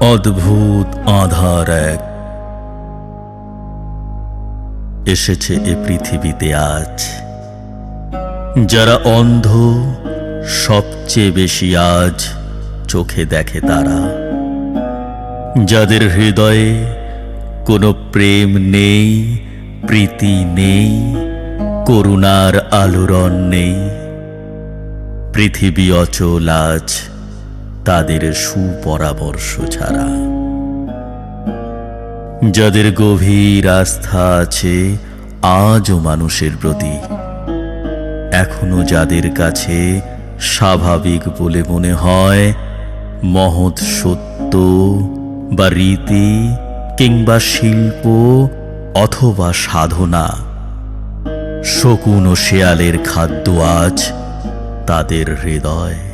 অদ্ভুত আধার এক। এসেছে এ পৃথিবীতে আজ। যারা অন্ধ, সবচেয়ে বেশি আজ চোখে দেখে তারা। যাদের হৃদয়ে কোনো প্রেম নেই, প্রীতি নেই, করুণার আলোড়ন নেই, পৃথিবী অচল আজ। তাদের সুপরামর্শ ছাড়া। যাদের গভীর আস্থা আছে, আজও মানুষের প্রতি। এখনও যাদের কাছে স্বাভাবিক বলে মনে হয়, মহৎ সত্য বা রীতি কিংবা শিল্প অথবা সাধনা, শকুন ও শেয়ালের খাদ্য আজ তাদের হৃদয়।